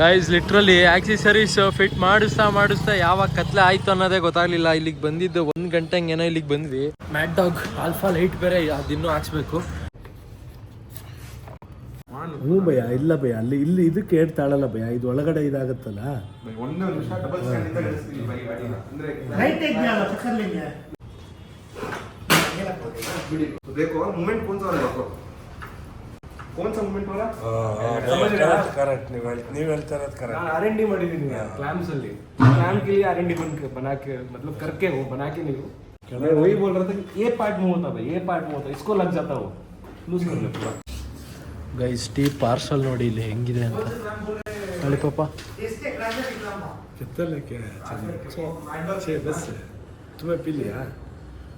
Guys literally accessories fit ಮಾಡಿಸ್ತಾ ಮಾಡಿಸ್ತಾ ಯಾವಾಗ ಕತ್ಲೆ ಆಯ್ತು ಅನ್ನೋದೇ ಗೊತ್ತಾಗ್ಲಿಲ್ಲ. ಇಲ್ಲಿಗೆ ಬಂದಿದ್ದು ಒಂದು ಗಂಟೆ ಏನೋ ಇಲ್ಲಿಗೆ ಬಂದ್ವಿ. ಮ್ಯಾಟ್ ಡಾಗ್ ಆಲ್ಫಾ ಲೈಟ್ ಬೇರೆ ಅದಿನ್ನೂ ಹಾಕ್ಸ್ಬೇಕು. ಹ್ಞೂ ಭಯ ಇಲ್ಲ ಭಯ ಅಲ್ಲಿ ಇಲ್ಲಿ ಇದಕ್ಕೆ ಏಟ್ ತಾಳಲ್ಲ ಭಯ ಇದು ಒಳಗಡೆ ಇದಾಗುತ್ತಲ್ಲ? सा वाला देखो कौन सा मूवमेंट वाला ಕರೆಕ್ಟ್ ನೀವು ನೀವು ಹೇಳ್ತಾ ಇರೋದು ಕರೆಕ್ಟ್ ನಾನು ಆರ್ ಎನ್ ಡಿ ಮಾಡಿದ್ದೀನಿ क्लैम्स ಅಲ್ಲಿ क्लैम के लिए आर एन डी बन के बना के मतलब करके वो बना के नहीं वो मैं वही बोल रहा था कि ये पार्ट में होता भाई ये पार्ट में होता इसको लग जाता वो लूज कर ले पूरा ಗೈಸ್ ಟೀ ಪಾರ್ಸಲ್ ನೋಡಿ ಇಲ್ಲಿ ಹೆಂಗಿದೆ ಅಂತ ನೋಡಿ ಪಾಪ कितना लेके आया चंदन छः दस है तुम्हें पी लिया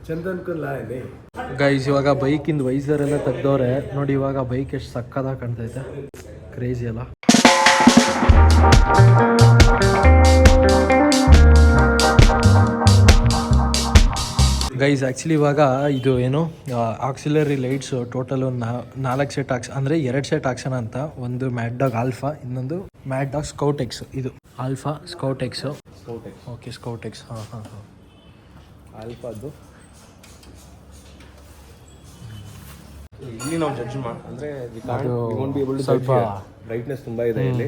ಚಂದನ್ ಗೈಸ್ ಇವಾಗ ಬೈಕಿಂದ ವೈಸರ್ ಎಲ್ಲ ತೆಗ್ದವ್ರೆ. ನೋಡಿ ಇವಾಗ ಬೈಕ್ ಎಷ್ಟು ಸಕ್ಕದಾಗಿ ಕಾಣ್ತೈತೆ. ಕ್ರೇಜಿ ಅಲ್ಲ. ಗೈಸ್ ಆ್ಯಕ್ಚುಲಿ ಇವಾಗ ಇದು ಏನು ಆಕ್ಸಿಲರಿ ಲೈಟ್ಸ್ ಟೋಟಲ್ ಒಂದು ನಾಲ್ಕು ಸೆಟ್ ಆಕ್ಸ್ ಅಂದರೆ ಎರಡು ಸೆಟ್ ಹಾಕ್ಸೋಣ ಅಂತ ಒಂದು ಮ್ಯಾಡ್ ಡಾಗ್ ಆಲ್ಫಾ ಇನ್ನೊಂದು ಮ್ಯಾಡ್ ಡಾಗ್ ಸ್ಕೌಟ್ ಎಕ್ಸ್ ಇದು. Alpha scout X okay scout X ಹಾಂ ಹಾಂ. ಹಾಂ ಆಲ್ಫಾದು ಇಲ್ಲಿ ನಾವು ಜಡ್ಜ್ ಮಾಡಿ ಅಂದರೆ ಸ್ವಲ್ಪ ಬ್ರೈಟ್ನೆಸ್ ತುಂಬಾ ಇದೆ ಇಲ್ಲಿ.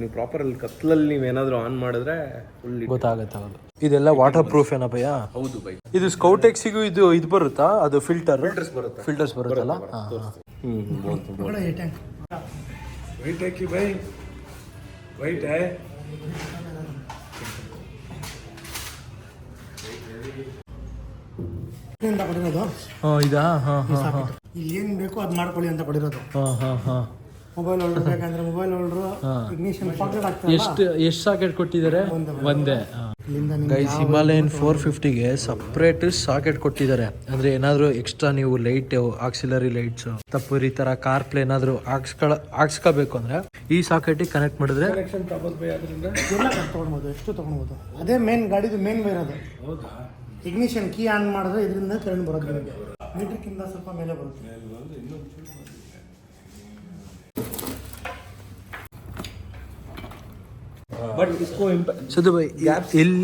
ನೀವು ಪ್ರಾಪರ್ ಅಲ್ಲಿ ಕತ್ಲಲ್ಲಿ ಏನಾದ್ರೂ ಆನ್ ಮಾಡಿದ್ರೆ ಫುಲ್ ಗೊತ್ತಾಗುತ್ತೆ ಅದು. ಇದೆಲ್ಲ ವಾಟರ್ ಪ್ರೂಫ್ ಏನಪ್ಪಯ್ಯ? ಹೌದು ಬೈ ಇದು ಸ್ಕೌಟೆಕ್ಸಿಗೂ ಇದು ಇದು ಬರುತ್ತಾ? ಅದು ಫಿಲ್ಟರ್ ಫಿಲ್ಟರ್ಸ್ ಬರುತ್ತೆ. ಫಿಲ್ಟರ್ಸ್ ಬರುತ್ತಲ್ಲ? ವೈಟ್ ಹಾಕಿ ಬೈ ವೈಟ್ ಇದಾ? ಹಾ ಹಾ ಹಾಂ. ಏನ್ ಬೇಕು ಅದ್ ಮಾಡ್ಕೊಳ್ಳಿ ಅಂತ ಕೊಡಿರೋದು ಹಾ ಹಾ ಹಾ. ಮೊಬೈಲ್ ಹೋಲ್ಡರ್ ಬೇಕಂದ್ರೆ ಮೊಬೈಲ್ ಹೋಲ್ಡರ್ ಇಗ್ನಿಷನ್ ಪಾಕೆಟ್ ಆಗ್ತದೆ ಎಷ್ಟು ಎಷ್ಟು ಸಾಕೆಟ್ ಕೊಟ್ಟಿದ್ದಾರೆ? ಒಂದೇ ಇಲ್ಲಿಂದ ನಿಮ್ಗೆ ಗೈಸ್ ಹಿಮಾಲಯನ್ ಫೋರ್ ಫಿಫ್ಟಿಗೆ ಸಪ್ರೇಟ್ ಸಾಕೆಟ್ ಕೊಟ್ಟಿದ್ದಾರೆ. ಅಂದ್ರೆ ಏನಾದ್ರು ಎಕ್ಸ್ಟ್ರಾ ನೀವು ಲೈಟ್ ಆಕ್ಸಿಲರಿ ಲೈಟ್ಸ್ ತಪ್ಪು ಈ ತರ ಕಾರ್ ಪ್ಲೇ ಏನಾದ್ರು ಹಾಕ್ಸ್ಕೊಳ ಹಾಕ್ಸ್ಕೋಬೇಕು ಅಂದ್ರೆ ಈ ಸಾಕೆಟ್ ಕನೆಕ್ಟ್ ಮಾಡಿದ್ರೆ ಎಲ್ಲ ತಗೊಳ್ಬೋದು ಎಷ್ಟು ತಗೊಳ್ಬೋದು. ಅದೇ ಮೇನ್ ಗಾಡಿದು ಮೇನ್ ವೈರ್ ಅದು. ಇಗ್ನಿಷನ್ ಕೀ ಆನ್ ಮಾಡಿದ್ರೆ ಇದರಿಂದ ಕರೆಂಟ್ ಬರೋದು ನಿಮಗೆ. ಮೀಟರ್ಕಿಂತ ಸ್ವಲ್ಪ ಮೇಲೆ ಬರುತ್ತೆ. ಬಟ್ ಇಸ್ಕೋ ಇಂಪ್ಯಾಕ್ಟ್ ಸದು ಬೈ ಇಲ್ಲಿ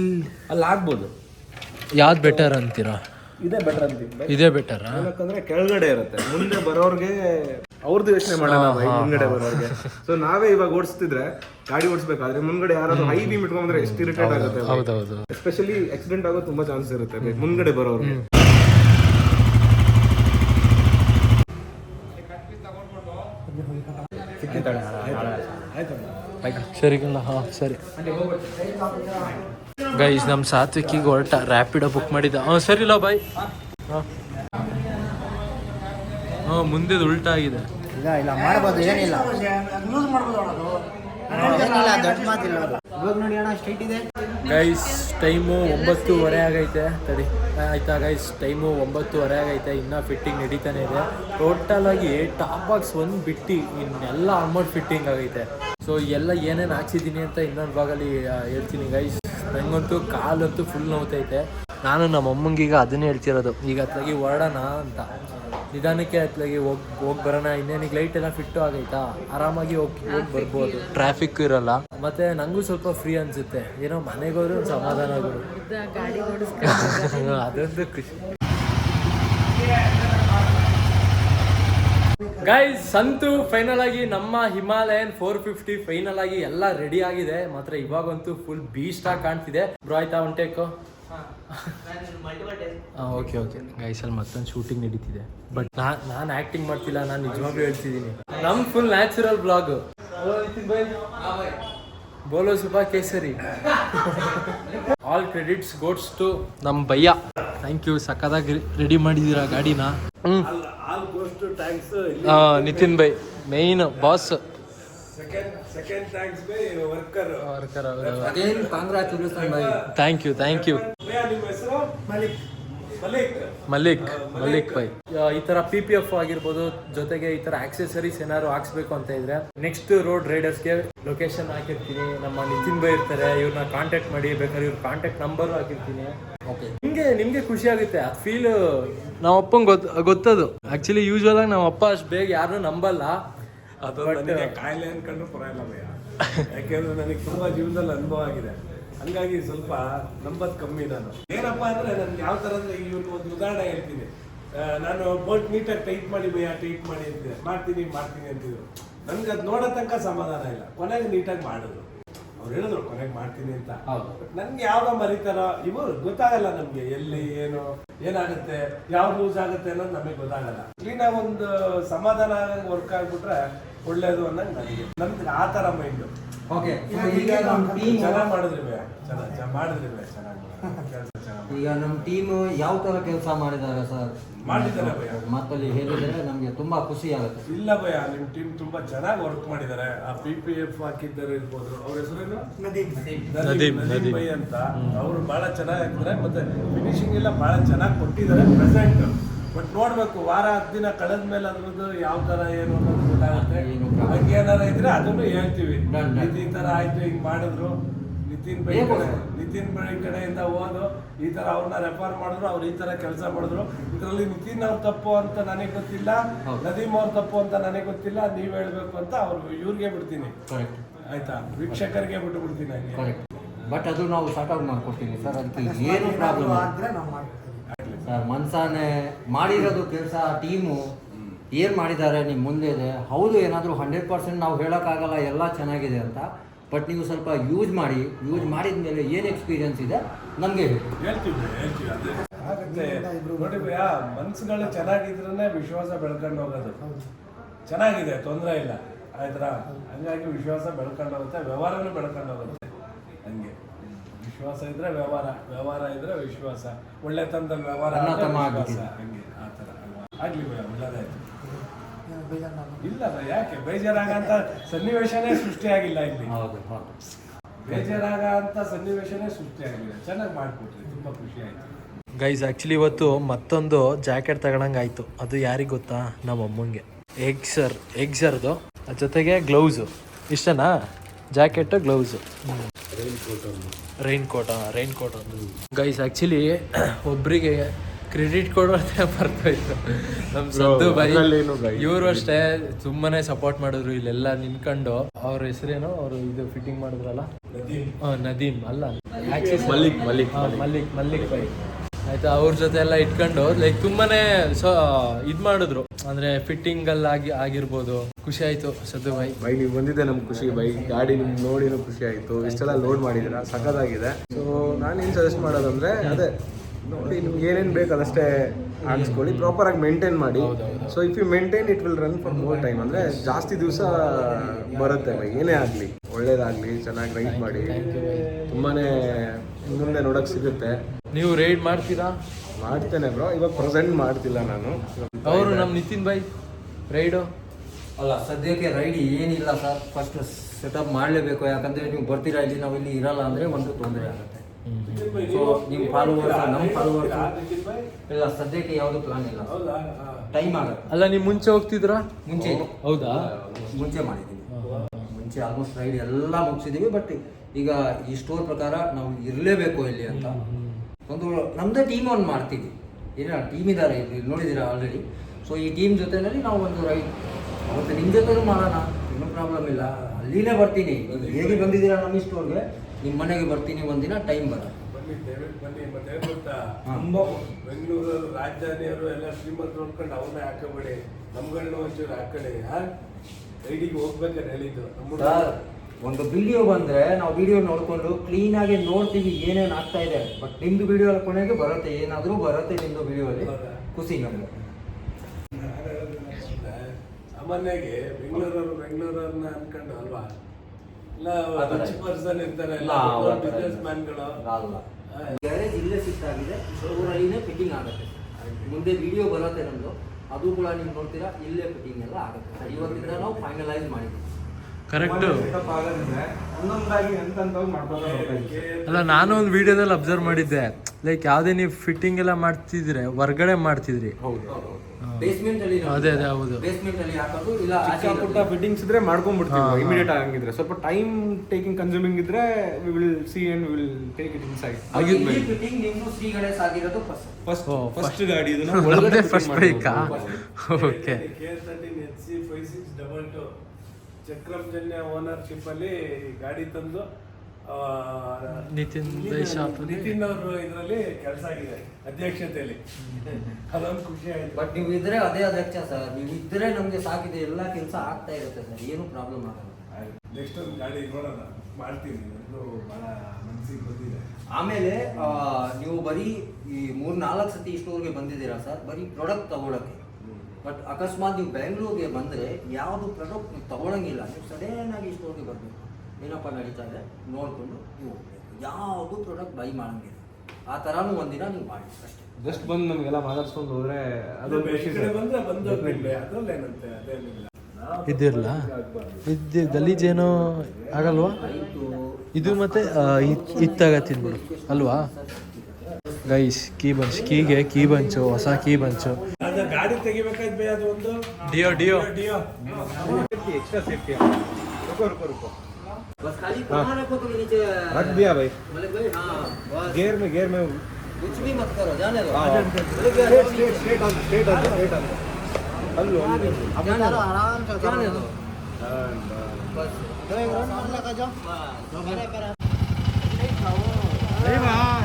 ಅಲ್ಲಿ ಆಗ್ಬೋದು. ಯಾವ್ದು ಬೆಟರ್ ಅಂತೀರಾ? ಇದೇ ಬೆಟರ್ ಅಂತೀವಿ. ಇದೇ ಬೆಟರ್ ಯಾಕಂದ್ರೆ ಕೆಳಗಡೆ ಇರುತ್ತೆ. ಮುಂದೆ ಬರೋರ್ಗೆ ಅವ್ರದ್ದು ಯೋಚನೆ ಮಾಡೋಣ ಮುಂದ್ಗಡೆ ಬರೋರ್ಗೆ. ಸೊ ನಾವೇ ಇವಾಗ ಓಡಿಸ್ತಿದ್ರೆ ಗಾಡಿ ಓಡಿಸ್ಬೇಕಾದ್ರೆ ಮುಂದ್ಗಡೆ ಯಾರಾದ್ರೂ ಹೈ ಬೀಮ್ ಇಟ್ಕೊಂಡ್ರೆ ಎಷ್ಟು ಇರಿಟೇಟ್ ಆಗುತ್ತೆ ಎಸ್ಪೆಷಲಿ ಆಕ್ಸಿಡೆಂಟ್ ಆಗೋ ತುಂಬಾ ಚಾನ್ಸ್ ಇರುತ್ತೆ. ಮುಂದ್ಗಡೆ ಬರೋರ್ಗೆ. ಸರಿ ಕಣ ಹಾಂ ಸರಿ. ಗೈಸ್ ನಮ್ಮ ಸಾತ್ವಿಕಿಗೆ ಹೊರಟ ರ್ಯಾಪಿಡೋ ಬುಕ್ ಮಾಡಿದ್ದ. ಹಾಂ ಸರಿಲ್ಲ ಬಾಯ್ ಹಾಂ. ಹಾಂ ಮುಂದೆ ಉಲ್ಟಾ ಆಗಿದೆ. ಇಲ್ಲ ಇಲ್ಲ ಮಾಡ್ಬೋದು ಏನಿಲ್ಲ. ಗೈಸ್ ಟೈಮು ಒಂಬತ್ತುವರೆ ಆಗೈತೆ. ತಡಿ. ಆಯ್ತಾ ಗೈಸ್ ಟೈಮು ಒಂಬತ್ತುವರೆ ಆಗೈತೆ. ಇನ್ನೂ ಫಿಟ್ಟಿಂಗ್ ನಡೀತಾನೆ ಇದೆ. ಟೋಟಲ್ ಆಗಿ ಟಾಪ್ ಬಾಕ್ಸ್ ಒಂದು ಬಿಟ್ಟು. ಇನ್ನೆಲ್ಲ ಅಮೌಂಟ್ ಫಿಟ್ಟಿಂಗ್ ಆಗೈತೆ. ಸೊ ಎಲ್ಲ ಏನೇನು ಹಾಕ್ಸಿದ್ದೀನಿ ಅಂತ ಇನ್ನೊಂದು ಭಾಗಲ್ಲಿ ಹೇಳ್ತೀನಿ ಗೈಸ್ ನಂಗಂತೂ ಕಾಲಂತೂ ಫುಲ್ ನೋವ್ತೈತೆ ನಾನು ನಮ್ಮ ಅಮ್ಮಂಗೀಗ ಅದನ್ನೇ ಹೇಳ್ತಿರೋದು. ಈಗ ಅತ್ಲಾಗಿ ಹೊರಡೋಣ ಅಂತ. ನಿಧಾನಕ್ಕೆ ಅತ್ಲಾಗಿ ಹೋಗಿ ಹೋಗಿ ಬರೋಣ. ಇನ್ನೇನಿಗೆ ಲೈಟ್ ಎಲ್ಲ ಫಿಟ್ಟು ಆಗೈತಾ? ಆರಾಮಾಗಿ ಹೋಗಿ ಹೋಗಿ ಬರ್ಬೋದು. ಟ್ರಾಫಿಕ್ ಇರಲ್ಲ. ಮತ್ತೆ ನನಗೂ ಸ್ವಲ್ಪ ಫ್ರೀ ಅನ್ಸುತ್ತೆ. ಏನೋ ಮನೆಗೋದ್ರೂ ಸಮಾಧಾನಗಳು ಅದೊಂದು ಖುಷಿ. ಗೈಸ್ ಸಂತು ಫೈನಲ್ ಆಗಿ ನಮ್ಮ ಹಿಮಾಲಯನ್ ಫೋರ್ ಫಿಫ್ಟಿ ಫೈನಲ್ ಆಗಿ ಎಲ್ಲ ರೆಡಿ ಆಗಿದೆ. ಮಾತ್ರ ಇವಾಗಂತೂ ಫುಲ್ ಬೀಸ್ಟ್ ಆಗಿ ಕಾಣ್ತಿದೆ. ಬ್ರೋ ಆಯ್ತಾ one take okay okay guys ಅಲ್ಲಿ ಮತ್ತೊಂದು ಶೂಟಿಂಗ್ ನಡೀತಿದೆ. ಬಟ್ ನಾ ನಾನು ಆಕ್ಟಿಂಗ್ ಮಾಡ್ತಿಲ್ಲ ನಾನು ನಿಜವಾಗ್ಲೂ ಹೇಳ್ತಿದ್ದೀನಿ. ನಮ್ ಫುಲ್ ನ್ಯಾಚುರಲ್ ಬ್ಲಾಗ್ ಬೋಲೋ ಸುಬಾ ಕೇಸರಿ ಆಲ್ ಕ್ರೆಡಿಟ್ಸ್ ಗೋಡ್ಸ್ ಟು ನಮ್ಮ ಭಯ್ಯ. ಥ್ಯಾಂಕ್ ಯು ಸಕ್ಕದಾಗಿ ರೆಡಿ ಮಾಡಿದ್ದೀರಾ ಗಾಡಿನ? ಹ್ಮ್. ಆ, Nitin by main boss thank you thank you Malik Malik Mallik Mallik by ಈ ತರ ಪಿ ಪಿ ಎಫ್ ಆಗಿರ್ಬೋದು ಜೊತೆಗೆ ಈ ತರ ಆಕ್ಸೆಸರೀಸ್ ಏನಾದ್ರು ಹಾಕ್ಸ್ಬೇಕು ಅಂತ ಇದ್ರೆ ನೆಕ್ಸ್ಟ್ ರೋಡ್ ರೈಡರ್ಸ್ಗೆ ಲೊಕೇಶನ್ ಹಾಕಿರ್ತೀನಿ. ನಮ್ಮ ನಿತಿನ್ ಬೈ ಇರ್ತಾರೆ ಇವ್ರನ್ನ ಕಾಂಟ್ಯಾಕ್ಟ್ ಮಾಡಿ ಬೇಕಾದ್ರೆ ಇವ್ರ ಕಾಂಟ್ಯಾಕ್ಟ್ ನಂಬರ್ ಹಾಕಿರ್ತೀನಿ. ನಿಮ್ಗೆ ನಿಮ್ಗೆ ಖುಷಿ ಆಗುತ್ತೆ ಆ ಫೀಲ್ ನಮ್ಮ ಅಪ್ಪಂಗೆ ಗೊತ್ತ ಗೊತ್ತದು. ಆಕ್ಚುಲಿ ಯೂಶುವಲ್ ಆಗಿ ನಮ್ಮ ಅಪ್ಪ ಅಷ್ಟು ಬೇಗ ಯಾರನ್ನೂ ನಂಬಲ್ಲ. ಅದು ನನಗೆ ಕಾಯಿಲೆ ಅನ್ಕೊಂಡು ಪರವಾಗಿಲ್ಲ ಭಯ ಯಾಕೆಂದ್ರೆ ನನಗೆ ತುಂಬಾ ಜೀವನದಲ್ಲಿ ಅನುಭವ ಆಗಿದೆ. ಹಂಗಾಗಿ ಸ್ವಲ್ಪ ನಂಬದ್ ಕಮ್ಮಿ ನಾನು. ಏನಪ್ಪ ಅಂದ್ರೆ ನನ್ಗೆ ಯಾವ ತರ ಅಂದ್ರೆ ಇವ್ರಿಗೆ ಒಂದು ಉದಾಹರಣೆ ಹೇಳ್ತೀನಿ. ನಾನು ಬೋಟ್ ನೀಟಾಗಿ ಟೈಟ್ ಮಾಡಿ ಭಯ ಟೈಟ್ ಮಾಡಿ ಅಂತ ಮಾಡ್ತೀನಿ ಮಾಡ್ತೀನಿ ಅಂತಿದ್ರು. ನನ್ಗೆ ಅದು ನೋಡೋ ತನಕ ಸಮಾಧಾನ ಇಲ್ಲ. ಕೊನೆಗೆ ನೀಟಾಗಿ ಮಾಡಿದ್ರು. ಅವ್ರು ಹೇಳಿದ್ರು ಕೊನೆಗೆ ಮಾಡ್ತೀನಿ ಅಂತ. ಬಟ್ ನನ್ಗೆ ಯಾವ್ದೋ ಮರಿತಾರ ಇವರು ಗೊತ್ತಾಗಲ್ಲ ನಮ್ಗೆ ಎಲ್ಲಿ ಏನು ಏನಾಗುತ್ತೆ ಯಾವ ಲೂಸ್ ಆಗುತ್ತೆ ಅನ್ನೋದು ನಮಗೆ ಗೊತ್ತಾಗಲ್ಲ. ಕ್ಲೀನಾಗಿ ಒಂದು ಸಮಾಧಾನ ವರ್ಕ್ ಆಗ್ಬಿಟ್ರೆ ಒಳ್ಳೇದು ಅನ್ನಂಗೆ ನನಗೆ. ನಮ್ಗೆ ಆ ತರ ಮೈಂಡ್ ಓಕೆ ಈಗ ನಮ್ಮ ಟೀಮ್ ಚೆನ್ನಾಗಿ ಮಾಡಿದ್ರಿ ಭಯ. ಚೆನ್ನಾಗಿ ಮಾಡಿದ್ರಿ ಭಯ. ಚೆನ್ನಾಗಿ ಕೆಲಸ ಚೆನ್ನಾಗಿ ಈಗ ನಮ್ಮ ಟೀಮ್ ಯಾವ ತರ ಕೆಲಸ ಮಾಡಿದ್ದಾರೆ ಸರ್? ಮಾಡಿದ್ದಾರೆ ಭಯ. ಮಾತಲ್ಲಿ ಹೇಳಿದ್ರೆ ನಮಗೆ ತುಂಬಾ ಖುಷಿ ಆಗುತ್ತೆ. ಇಲ್ಲ ಭಯ ನಿಮ್ ಟೀಮ್ ತುಂಬಾ ಚೆನ್ನಾಗಿ ವರ್ಕ್ ಮಾಡಿದ್ದಾರೆ ಆ ಪಿ ಪಿ ಎಫ್ ಹಾಕಿದ್ದಾರೆ ಇರ್ಬೋದು. ಅವ್ರ ಹೆಸರೇನು ನದೀಮ್. ನದೀಮ್, ನದೀಮ್. ಬೈ ಅಂತ. ಅವರು ಬಹಳ ಚೆನ್ನಾಗಿ ಹಾಕಿದ್ದಾರೆ. ಮತ್ತೆ ಫಿನಿಶಿಂಗ್ ಎಲ್ಲ ಬಹಳ ಚೆನ್ನಾಗಿ ಕೊಟ್ಟಿದ್ದಾರೆ. ಪ್ರೆಸೆಂಟ್ ಬಟ್ ನೋಡ್ಬೇಕು ವಾರ ಹತ್ತು ದಿನ ಕಳೆದ ಮೇಲೆ ಅದ್ರದ್ದು ಯಾವ ತರ ಏನು ಅನ್ನೋದು ಗೊತ್ತಾಗುತ್ತೆ. ಹಂಗೆ ಏನಾರು ಹಂಗೇನಾರ ಇದ್ರೆ ಅದನ್ನು ಹೇಳ್ತೀವಿ. ಇದು ಈ ತರ ಆಯ್ತು ಈಗ ಮಾಡಿದ್ರು. ನಿತಿನ್ ಬೈ ಕಡೆ ನಿತಿನ್ ಬೈ ಕಡೆಯಿಂದ ಹೋದು ಈ ತರ ಅವ್ರನ್ನ ರೆಫರ್ ಮಾಡಿದ್ರು ಅವ್ರು ಈ ತರ ಕೆಲಸ ಮಾಡಿದ್ರು. ಇದರಲ್ಲಿ ನಿತಿನ್ ಅವ್ರ ತಪ್ಪು ಅಂತ ನನಗೆ ಗೊತ್ತಿಲ್ಲ. ನದೀಮ್ ಅವ್ರ ತಪ್ಪು ಅಂತ ನನಗೆ ಗೊತ್ತಿಲ್ಲ ನೀವ್ ಹೇಳ್ಬೇಕು ಅಂತ ಅವ್ರು ಇವ್ರಿಗೆ ಬಿಡ್ತೀನಿ. ಆಯ್ತಾ? ವೀಕ್ಷಕರಿಗೆ ಬಿಟ್ಟು ಬಿಡ್ತೀನಿ ಹಂಗೆ ಬಟ್ ಅದು ನಾವು ಸಾರ್ಟ್ ಔಟ್ ಮಾಡ್ಕೊಡ್ತೀವಿ ಸರ್ ಅದಕ್ಕೆ ಏನು ಪ್ರಾಬ್ಲಮ್ ಆದ್ರೆ ನಾವು ಮಾಡ್ತೀವಿ. ಸರ್ ಮನ್ಸಾನೆ ಮಾಡಿರೋದು ಕೆಲಸ ಟೀಮು ಏನು ಮಾಡಿದ್ದಾರೆ ನಿಮ್ಮ ಮುಂದೆ ಇದೆ? ಹೌದು ಏನಾದರೂ ಹಂಡ್ರೆಡ್ ಪರ್ಸೆಂಟ್ ನಾವು ಹೇಳೋಕ್ಕಾಗಲ್ಲ ಎಲ್ಲ ಚೆನ್ನಾಗಿದೆ ಅಂತ. ಬಟ್ ನೀವು ಸ್ವಲ್ಪ ಯೂಸ್ ಮಾಡಿ ಯೂಸ್ ಮಾಡಿದ ಮೇಲೆ ಏನು ಎಕ್ಸ್ಪೀರಿಯನ್ಸ್ ಇದೆ? ನಮಗೆ ಹೇಳಿ. ಹೇಳ್ತೀವಿ ಹೇಳ್ತೀವಿ ಅದೇ. ಆಗುತ್ತೆ ನೋಡಿ ಭಯ ಮನ್ಸುಗಳು ಚೆನ್ನಾಗಿದ್ರೇ ವಿಶ್ವಾಸ ಬೆಳ್ಕೊಂಡು ಹೋಗೋದು. ಚೆನ್ನಾಗಿದೆ ತೊಂದರೆ ಇಲ್ಲ. ಆಯ್ತಾ? ಹಂಗಾಗಿ ವಿಶ್ವಾಸ ಬೆಳ್ಕೊಂಡು ಹೋಗುತ್ತೆ ವ್ಯವಹಾರನೂ ಬೆಳ್ಕೊಂಡು ಹೋಗುತ್ತೆ. ಹಂಗೆ ವಿಶ್ವಾಸ ಇದ್ರೆ ವ್ಯವಹಾರ ವ್ಯವಹಾರ ಇದ್ರೆ ವಿಶ್ವಾಸ. ವ್ಯವಹಾರ ತಮ್ಮ ವಿಶ್ವಾಸ. ಆಗ್ಬಿಟ್ಟಿದೆ. ಹಂಗೆ ಆ ಥರ? ಆಗ್ಲಿ ಒಳ್ಳೇದಾಯ್ತು ನಾನು ಇಲ್ಲ ಯಾಕೆ? ಬೇಜಾರಾಗಂತ ಸನ್ನಿವೇಶನೇ ಸೃಷ್ಟಿಯಾಗಿಲ್ಲ ಇಲ್ಲಿ. ಹೌದು ಹೌದು. ಬೇಜಾರಾಗ ಅಂತ ಸನ್ನಿವೇಶನೇ ಸೃಷ್ಟಿಯಾಗಿಲ್ಲ. ಚೆನ್ನಾಗಿ ಮಾಡ್ಕೊಟ್ರಿ ತುಂಬಾ ಖುಷಿ ಆಯ್ತು. ಗೈಸ್ ಆ್ಯಕ್ಚುಲಿ ಇವತ್ತು ಮತ್ತೊಂದು ಜಾಕೆಟ್ ತಗೊಳಂಗೆ ಆಯಿತು ಅದು ಯಾರಿಗೆ ಗೊತ್ತಾ? ನಮ್ಮ ಅಮ್ಮಂಗೆ. ಎಗ್ಸರ್ ಎಗ್ಸರ್ದು ಅದ್ರ ಜೊತೆಗೆ ಗ್ಲೌಸು ಇಷ್ಟನಾ? Jacket gloves rain coat rain coat ಒಂದು ಗೈಸ್ ಆ್ಯಕ್ಚುಲಿ ಒಬ್ಬರಿಗೆ ಕ್ರೆಡಿಟ್ ಕೊಡೋದೇ ಬರ್ತಾಯಿತ್ತು ನಮ್ಮ ಸದ್ದು ಬೈ ಇವರು ಅಷ್ಟೇ ತುಂಬಾನೇ ಸಪೋರ್ಟ್ ಮಾಡಿದ್ರು ಇಲ್ಲೆಲ್ಲ ನಿನ್ಕೊಂಡು ಅವ್ರ ಹೆಸರೇನು? ಅವರು ಇದು ಫಿಟ್ಟಿಂಗ್ ಮಾಡಿದ್ರಲ್ಲ? ನದೀಮ್. ಅಲ್ಲ? ಮಲ್ಲಿಕ್. ಮಲ್ಲಿಕ್ ಮಲ್ಲಿಕ್ ಮಲ್ಲಿಕ್. ಬೈ ಆಯ್ತಾ ಅವ್ರ ಜೊತೆ ಎಲ್ಲ ಇಟ್ಕೊಂಡು ಲೈಕ್ ತುಂಬಾನೇ ಸೊ ಇದು ಮಾಡಿದ್ರು. ಅಂದ್ರೆ ಫಿಟ್ಟಿಂಗ್ ಅಲ್ಲಿ ಆಗಿ ಆಗಿರ್ಬೋದು. ಖುಷಿ ಆಯ್ತು ಸದ್ದು ಬೈ ಬೈ ನೀವು ಬಂದಿದ್ದೆ ನಮ್ಗೆ ಖುಷಿ ಬೈ ಗಾಡಿ ನಿಮ್ಗೆ ನೋಡಿನೂ ಖುಷಿ ಆಯಿತು. ಇಷ್ಟೆಲ್ಲ ಲೋಡ್ ಮಾಡಿದ್ದೀರಾ? ಸಖತ್ತಾಗಿದೆ. ಸೊ ನಾನೇನು ಸಜೆಸ್ಟ್ ಮಾಡೋದಂದ್ರೆ ಅದೇ ನೋಡಿ ನಿಮ್ಗೆ ಏನೇನು ಬೇಕು ಅದಷ್ಟೇ ಹಾಕಿಸ್ಕೊಳ್ಳಿ. ಪ್ರಾಪರಾಗಿ ಮೇಂಟೈನ್ ಮಾಡಿ. So if you maintain it will run for more time ಅಂದರೆ ಜಾಸ್ತಿ ದಿವಸ ಬರುತ್ತೆ ಬೈ ಏನೇ ಆಗಲಿ. ಒಳ್ಳೇದಾಗಲಿ. ಚೆನ್ನಾಗಿ ರೈಡ್ ಮಾಡಿ. ತುಂಬಾ ಮುಂದೆ ನೋಡೋಕೆ ಸಿಗುತ್ತೆ. ನೀವು ರೈಡ್ ಮಾಡ್ತೀರಾ? ಮಾಡ್ತೇನೆ ಬ್ರೋ ಇವಾಗ ಪ್ರೆಸೆಂಟ್ ಮಾಡ್ತಿಲ್ಲ ನಾನು. ಅವರು ನಮ್ಮ ನಿತಿನ್ ಬೈ ರೈಡು. ಅಲ್ಲ ಸದ್ಯಕ್ಕೆ ರೈಡ್ ಏನಿಲ್ಲ ಸರ್. ಫಸ್ಟ್ ಸೆಟಪ್ ಮಾಡಲೇಬೇಕು. ಯಾಕಂದ್ರೆ ನೀವು ಬರ್ತೀರಾ ಇಲ್ಲಿ ನಾವು ಇಲ್ಲಿ ಇರಲ್ಲ ಅಂದರೆ ಒಂದು ತೊಂದರೆ ಆಗುತ್ತೆ. ಸೊ ನಿಮ್ಮ ಫಾಲೋವರ್ಸ್ ನಮ್ಮ ಫಾಲೋವರ್ಸ್ ಇಲ್ಲ ಸದ್ಯಕ್ಕೆ ಯಾವುದು ಪ್ಲಾನ್ ಇಲ್ಲ. ಹೌದಾ? ಟೈಮ್ ಆಗುತ್ತೆ. ಅಲ್ಲ ನೀವು ಮುಂಚೆ ಹೋಗ್ತಿದ್ರಾ? ಮುಂಚೆ ಹೌದಾ? ಮುಂಚೆ ಮಾಡಿದ್ದೀವಿ ಮುಂಚೆ ಆಲ್ಮೋಸ್ಟ್ ರೈಡ್ ಎಲ್ಲ ಮುಗಿಸಿದ್ದೀವಿ ಬಟ್ ಈಗ ಈ ಸ್ಟೋರ್ ಪ್ರಕಾರ ನಾವು ಇರಲೇಬೇಕು ಇಲ್ಲಿ ಅಂತ. ಒಂದು ನಮ್ಮದೇ ಟೀಮ್ ಒಂದು ಮಾಡ್ತೀವಿ ಏನ ಟೀಮ್ ಇದ್ದಾರೆ ಇದು ನೋಡಿದ್ದೀರಾ ಆಲ್ರೆಡಿ ಸೊ ಈ ಟೀಮ್ ಜೊತೆನಲ್ಲಿ ನಾವು ಒಂದು ರೈಡ್ ಅವತ್ತು ನಿಮ್ಮ ಜೊತೆನೂ ಮಾಡೋಣ ಏನೂ ಪ್ರಾಬ್ಲಮ್ ಇಲ್ಲ. ಅಲ್ಲಿನೇ ಬರ್ತೀನಿ. ಹೇಗೆ ಬಂದಿದ್ದೀರಾ ನಮ್ಮ ಸ್ಟೋರ್ಗೆ ನಿಮ್ಮ ಮನೆಗೆ ಬರ್ತೀನಿ ಒಂದಿನ ಟೈಮ್ ಬರ. ಬನ್ನಿ ದಯವಿಟ್ಟು ಬನ್ನಿ ಮತ್ತೆ ಗೊತ್ತಾ? ರಾಜಧಾನಿಯವರು ಎಲ್ಲ ಶ್ರೀಮಂತರು ನೋಡ್ಕೊಂಡು ಅವ್ರನ್ನೇ ಹಾಕಬೇಡಿ. ನಮ್ಗಳನ್ನ ಒಂಚೂರು ಹಾಕೊಳ್ಳಿ ಹಾ? ರೈಡಿಗೆ ಹೋಗ್ಬೇಕಾದ್ರೆ ಹೇಳಿದ್ದು. ನಮ್ಮ ಒಂದು ವಿಡಿಯೋ ಬಂದ್ರೆ ನಾವು ವಿಡಿಯೋ ನೋಡ್ಕೊಂಡು ಕ್ಲೀನ್ ಆಗಿ ನೋಡ್ತೀವಿ ಏನೇನು ಆಗ್ತಾ ಇದೆ. ಬಟ್ ನಿಮ್ದು ವಿಡಿಯೋ ಕೊನೆಗೆ ಬರುತ್ತೆ ಏನಾದರೂ ಬರುತ್ತೆ ನಿಮ್ದು ವಿಡಿಯೋ ಅಲ್ಲಿ. ಖುಷಿ ನಮಗೆ. ಸಾಮಾನ್ಯವಾಗಿ ಬೆಂಗಳೂರವರು ಬೆಂಗಳೂರವ್ರನ್ನ ಅನ್ಕೊಂಡು ಅಲ್ವಾ? ಇಲ್ಲ ರಿಚ್ ಪರ್ಸನ್ ಇರ್ತಾರೆ ಬಿಸ್ನೆಸ್ ಇಲ್ಲ. ಮ್ಯಾನ್ಗಳು ಗ್ಯಾರೇಜ್ ಇಲ್ಲೇ ಸಿಕ್ತಾಗಿದೆ ಶೋರೂಮಲ್ಲಿನೇ ಫಿಟ್ಟಿಂಗ್ ಆಗುತ್ತೆ. ಮುಂದೆ ವಿಡಿಯೋ ಬರುತ್ತೆ ನಮ್ಮದು ಅದು ಕೂಡ ನೀವು ನೋಡ್ತೀರಾ ಇಲ್ಲೇ ಫಿಟ್ಟಿಂಗ್ ಎಲ್ಲ ಆಗುತ್ತೆ. ಇವತ್ತಿಂದ ನಾವು ಫೈನಲೈಸ್ ಮಾಡಿದ್ದೀವಿ. ಕರೆಕ್ಟು. ಅಲ್ಲ ನಾನು ಒಂದು ವಿಡಿಯೋದಲ್ಲಿ ಅಬ್ಸರ್ವ್ ಮಾಡಿದ್ದೆ. ಲೈಕ್ ಯಾವುದೇ ನೀವು ಫಿಟ್ಟಿಂಗ್ ಎಲ್ಲ ಮಾಡ್ತಿದ್ರೆ ಹೊರ್ಗಡೆ ಮಾಡ್ತಿದ್ರಿ. ಬೇಸ್ಮೆಂಟ್ ಅಲ್ಲಿ ಅದೇ, ಅದೇ, ಹೌದು. ಚಿಕ್ಕ ಪುಟ್ಟ ಫಿಟ್ಟಿಂಗ್ಸ್ ಇದ್ರೆ ಮಾಡ್ಕೊಂಡ್ಬಿಡ್ತೀವಿ ಇಮಿಡಿಯೇಟ್ ಆಗಂಗಿದ್ರೆ ಸ್ವಲ್ಪ ಟೈಮ್ ಟೇಕಿಂಗ್ ಕನ್ಸ್ಯೂಮಿಂಗ್ ಇದ್ರೆ we will see and will take it inside ಇಲ್ಲಿ ಫಿಟ್ಟಿಂಗ್ ನಿಮ್ಮ ಆಗಿರೋದು ಫಸ್ಟ್ ಫಸ್ಟ್ ಗಾಡಿ ಇದನ್ನ ಒಳಗಡೆ first bike? Okay K thirteen H C five six double two ಚಕ್ರಂಜನ್ಯ ownership ಅಲ್ಲಿ ಗಾಡಿ ತಂದು ಆ, ನಿತಿನ್ ನಿತಿನ್ ಅವರು ಇದರಲ್ಲಿ ಕೆಲಸ ಆಗಿದೆ ಅಧ್ಯಕ್ಷತೆಯಲ್ಲಿ. ಅದೊಂದು ಖುಷಿ ಆಯ್ತು. ಬಟ್ ನೀವು ಇದ್ರೆ ಅದೇ ಅಧ್ಯಕ್ಷ ಸರ್. ನೀವು ಇದ್ರೆ ನಮಗೆ ಸಾಕಿದೆ ಎಲ್ಲ ಕೆಲಸ ಆಗ್ತಾ ಇರುತ್ತೆ ಸರ್. ಏನು ಪ್ರಾಬ್ಲಮ್ ಆಗಲ್ಲ. ನೆಕ್ಸ್ಟ್ ಒಂದು ಗಾಡಿ ನೋಡೋಣ. ಮಾಡ್ತೀನಿ. ಅದು ಬಹಳ ಮನಸ್ಸಿಗೆ ಬಂದಿದೆ. ಆಮೇಲೆ ಆ, ನೀವು ಬರೀ ಈ ಮೂರ್ ನಾಲ್ಕು ಸತಿ ಸ್ಟೋರ್ಗೆ ಬಂದಿದ್ದೀರಾ ಸರ್? ಬರೀ ಪ್ರಾಡಕ್ಟ್ ತಗೊಳಕ್ಕೆ. ಬಟ್ ಅಕಸ್ಮಾತ್ ನೀವು ಬೆಂಗಳೂರಿಗೆ ಬಂದರೆ ಯಾವುದು ಪ್ರಾಡಕ್ಟ್ ನೀವು ತೊಗೊಳಂಗಿಲ್ಲ ನೀವು ಸಡನ್ ಆಗಿ ಸ್ಟೋರ್ಗೆ ಬರಬೇಕು. ಏನಪ್ಪ ನಡೀತಾ ಇದೆ? ನೋಡಿಕೊಂಡು ನೀವು ಹೋಗಬೇಕು. ಯಾವುದು ಪ್ರಾಡಕ್ಟ್ ಬೈ ಮಾಡಂಗಿಲ್ಲ. ಆ ಥರನೂ ಒಂದಿನ ನೀವು ಮಾಡಿ ಅಷ್ಟೇ. ಜಸ್ಟ್ ಬಂದು ನಮಗೆಲ್ಲ ಮಾತಾಡ್ಸ್ಕೊಂಡು ಹೋದ್ರೆ ಅದು ಬಂದ್ರೆ ಬಂದು ಅದ್ರಲ್ಲೇನಂತೆ ಅದೇನಿಲ್ಲ. ಇದಿರಲ್ಲ ಇದು ಗಲೀಜೇನೋ ಆಗಲ್ವಾ? ಇದು ಮತ್ತೆ ಇತ್ತಾಗ ತಿನ್ಬಿಡು. ಅಲ್ವಾ? ಗೈಸ್ ಕೀ ಬಂಚ್ ಕೀಗೆ ಕೀ ಬಂಚು ಹೊಸ ಕೀ ಬಂಚು ಅದು ಗಾಡಿ ತೆಗಿಬೇಕಾದ್ ಬೇ ಅದು ಒಂದು Dio Dio Dio extra safety रुको रुको रुको बस खाली कहाँ रखो तुम नीचे रख दिया भाई मलिक भाई हाँ बस गियर में गियर में कुछ भी मत करो जाने दो हाँ, हाँ। मलिक भाई, straight straight straight on straight on straight on अल्लो जाने दो आराम से जाने दो बस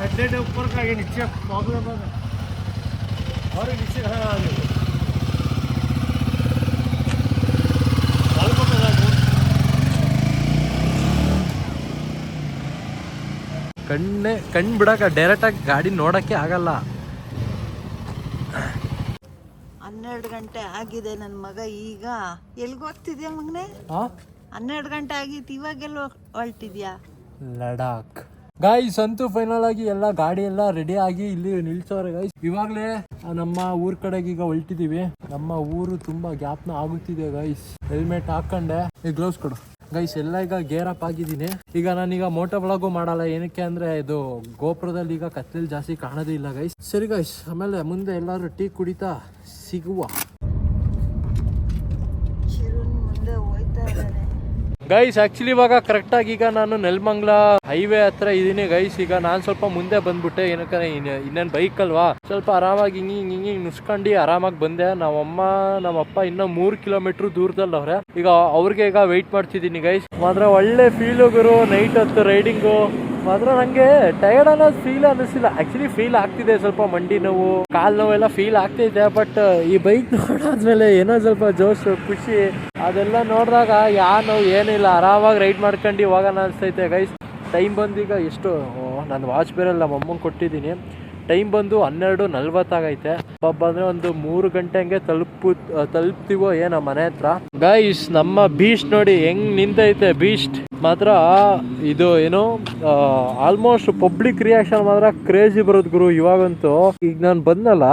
हेडलाइट ऊपर का ये नीचे प्रॉब्लम है ಹೊರಗಿಸಿ ಹರಾಗಿದೆ ಕಣ್ಣೆ ಕಣ್ಣು ಬಿಡಕ್ಕೆ ಡೈರೆಕ್ಟಾಗಿ ಗಾಡಿ ನೋಡಕ್ಕೆ ಆಗಲ್ಲ. ಹನ್ನೆರಡು ಗಂಟೆ ಆಗಿದೆ ನನ್ನ ಮಗ ಈಗ ಎಲ್ಗ ಹೋಗ್ತಿದ್ಯಾ ಮಗನೇ? ಹನ್ನೆರಡು ಗಂಟೆ ಆಗಿತ್ತು ಇವಾಗೆಲ್ಲ ಹೊರಟಿದ್ಯಾ ಲಡಾಖ್. ಗಾಯ್ಸ್ ಅಂತೂ ಫೈನಲ್ ಆಗಿ ಎಲ್ಲ ಗಾಡಿ ಎಲ್ಲ ರೆಡಿ ಆಗಿ ಇಲ್ಲಿ ನಿಲ್ಸೋರೆ ಗಾಯ್ಸ್ ಇವಾಗಲೇ ನಮ್ಮ ಊರ್ ಕಡೆಗೆ ಈಗ ಹೊಲ್ಟಿದೀವಿ. ನಮ್ಮ ಊರು ತುಂಬಾ ಗ್ಯಾಪ್ನ ಆಗುತ್ತಿದೆ ಗಾಯ್ಸ್ ಹೆಲ್ಮೆಟ್ ಹಾಕೊಂಡೆ. ಈ ಗ್ಲೌಸ್ ಕೊಡು. ಗೈಸ್ ಎಲ್ಲ ಈಗ ಗೇರ್ ಅಪ್ ಆಗಿದ್ದೀನಿ. ಈಗ ನಾನೀಗ ಮೋಟೋ ಬ್ಲಾಗು ಮಾಡಲ್ಲ. ಏನಕ್ಕೆ ಅಂದ್ರೆ ಇದು ಗೋಪುರದಲ್ಲಿ ಈಗ ಕತ್ಲಲ್ಲಿ ಜಾಸ್ತಿ ಕಾಣೋದೇ ಇಲ್ಲ ಗೈಸ್ ಸರಿ ಗೈಸ್ ಆಮೇಲೆ ಮುಂದೆ ಎಲ್ಲರೂ ಟೀ ಕುಡಿತಾ ಸಿಗುವ ಶಿರುನ್ ಮುಂದೆ ಹೋಯ್ತಾ ಇದ್ದಾನೆ ಗೈಸ್ ಆಕ್ಚುಲಿ ಇವಾಗ ಕರೆಕ್ಟಾಗಿ ಈಗ ನಾನು ನೆಲಮಂಗ್ಲ ಹೈವೇ ಹತ್ರ ಇದೀನಿ ಗೈಸ್ ಈಗ ನಾನು ಸ್ವಲ್ಪ ಮುಂದೆ ಬಂದ್ಬಿಟ್ಟೆ. ಏನಕ್ಕೆ ಇನ್ನೇನು ಬೈಕ್ ಅಲ್ವಾ? ಸ್ವಲ್ಪ ಆರಾಮಾಗಿ ಹಿಂಗೆ ಹಿಂಗೆ ಹಿಂಗೆ ನುಸ್ಕೊಂಡು ಆರಾಮಾಗಿ ಬಂದೆ. ನಮ್ಮಮ್ಮ, ನಮ್ಮಪ್ಪ ಇನ್ನ ಮೂರು ಕಿಲೋಮೀಟರ್ ದೂರದಲ್ಲಿ ಅವ್ರೆ. ಈಗ ಅವ್ರಿಗೆ ಈಗ ವೆಯ್ಟ್ ಮಾಡ್ತಿದ್ದೀನಿ ಗೈಸ್ ಮಾತ್ರ ಒಳ್ಳೆ ಫೀಲ್ ಗುರು. ನೈಟ್ ಹೊತ್ತು ರೈಡಿಂಗು ಮಾತ್ರ ನಂಗೆ ಟಯರ್ಡ್ ಅನ್ನೋದು ಫೀಲ್ ಅನ್ನಿಸಿಲ್ಲ. ಆಕ್ಚುಲಿ ಫೀಲ್ ಆಗ್ತಿದೆ ಸ್ವಲ್ಪ ಮಂಡಿ ನೋವು, ಕಾಲ್ ನೋವೆಲ್ಲ ಫೀಲ್ ಆಗ್ತಿದೆ ಬಟ್ ಈ ಬೈಕ್ ನೋಡಾದ್ಮೇಲೆ ಏನೋ ಸ್ವಲ್ಪ ಜೋಶ್, ಖುಷಿ, ಅದೆಲ್ಲ ನೋಡಿದಾಗ ಯಾ ನೋವು ಏನಿಲ್ಲ. ಆರಾಮಾಗಿ ರೈಡ್ ಮಾಡ್ಕೊಂಡು ಹೋಗೋಣ ಅನಿಸ್ತೈತೆ ಗೈಸ್ ಟೈಮ್ ಬಂದೀಗ ಎಷ್ಟು ನಾನು ವಾಚ್ ಬೇರೆಲ್ಲ ನಮ್ಮ ಅಮ್ಮಂಗೆ ಕೊಟ್ಟಿದ್ದೀನಿ. ಟೈಮ್ ಬಂದು ಹನ್ನೆರಡು ನಲ್ವತ್ತಾಗೈತೆ. ಅಂದ್ರೆ ಒಂದು ಮೂರು ಗಂಟೆ ಹಂಗೆ ತಲುಪು, ತಲುಪ್ತೀವೋ ಏನೋ ಮನೆ ಹತ್ರ. ಗೈಸ್ ನಮ್ಮ ಬೀಸ್ಟ್ ನೋಡಿ ಹೆಂಗ್ ನಿಂತೈತೆ ಬೀಸ್ಟ್ ಮಾತ್ರ ಇದು ಏನು ಆಲ್ಮೋಸ್ಟ್ ಪಬ್ಲಿಕ್ ರಿಯಾಕ್ಷನ್ ಮಾತ್ರ ಕ್ರೇಜಿ ಬರೋದು ಗುರು ಇವಾಗಂತೂ. ಈಗ ನಾನು ಬಂದಲ್ಲ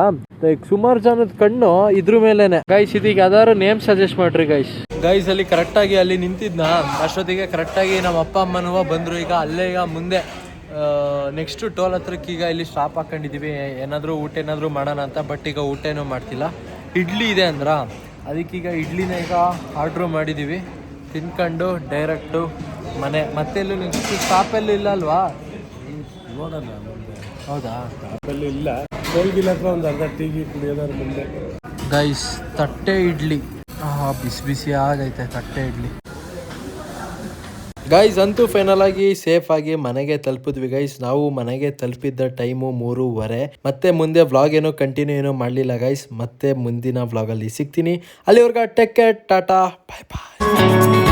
ಸುಮಾರು ಜನದ ಕಣ್ಣು ಇದ್ರ ಮೇಲೆನೆ. ಗೈಸ್ ಇದೀಗ ಯಾವ್ದಾದ್ರು ನೇಮ್ ಸಜೆಸ್ಟ್ ಮಾಡ್ರಿ ಗೈಸ್ ಗೈಸ್ ಅಲ್ಲಿ ಕರೆಕ್ಟ್ ಆಗಿ ಅಲ್ಲಿ ನಿಂತಿದ್ನ? ಅಷ್ಟೊತ್ತಿಗೆ ಕರೆಕ್ಟ್ ಆಗಿ ನಮ್ಮ ಅಪ್ಪ ಅಮ್ಮನವ ಬಂದ್ರು ಈಗ ಅಲ್ಲೇ ಈಗ ಮುಂದೆ. ನೆಕ್ಸ್ಟ್ ಟೋಲ್ ಹತ್ರಕ್ಕೆ ಈಗ ಇಲ್ಲಿ ಸ್ಟಾಪ್ ಹಾಕೊಂಡಿದ್ದೀವಿ. ಏನಾದರೂ ಊಟ ಏನಾದರೂ ಮಾಡೋಣ ಅಂತ ಬಟ್ ಈಗ ಊಟ ಏನೂ ಮಾಡ್ತಿಲ್ಲ. ಇಡ್ಲಿ ಇದೆ ಅಂದ್ರ? ಅದಕ್ಕೀಗ ಇಡ್ಲಿನ ಈಗ ಆರ್ಡ್ರ್ ಮಾಡಿದ್ದೀವಿ. ತಿನ್ಕೊಂಡು ಡೈರೆಕ್ಟು ಮನೆ. ಮತ್ತೆಲ್ಲೂ ನೆಕ್ಸ್ಟ್ ಸ್ಟಾಪೆಲ್ಲೂ ಇಲ್ಲ ಅಲ್ವಾ? ನೋಡೋಣ ಹೌದಾ? ಅಲ್ಲಿ ಇಲ್ಲ. ಟೋಲ್ಗಿಲ್ಲ ಹತ್ರ ಒಂದು ಅರ್ಧ ಟೀ ಕುಡಿಯೋದ್ರ ಕುಡಿಯೋದಾರ ಮುಂದೆ. ಗೈಸ್ ತಟ್ಟೆ ಇಡ್ಲಿ. ಬಿಸಿ ಬಿಸಿ ಆಗೈತೆ ತಟ್ಟೆ ಇಡ್ಲಿ. ಗೈಸ್ ಅಂತೂ ಫೈನಲ್ ಆಗಿ ಸೇಫ್ ಆಗಿ ಮನೆಗೆ ತಲುಪಿದ್ವಿ ಗೈಸ್ ನಾವು ಮನೆಗೆ ತಲುಪಿದ್ದ ಟೈಮು ಮೂರುವರೆ. ಮತ್ತೆ ಮುಂದೆ ವ್ಲಾಗ್ ಏನೋ ಕಂಟಿನ್ಯೂ ಏನೋ ಮಾಡಲಿಲ್ಲ ಗೈಸ್ ಮತ್ತೆ ಮುಂದಿನ ವ್ಲಾಗಲ್ಲಿ ಸಿಗ್ತೀನಿ. ಅಲ್ಲಿವರ್ಗ take care Tata. Bye bye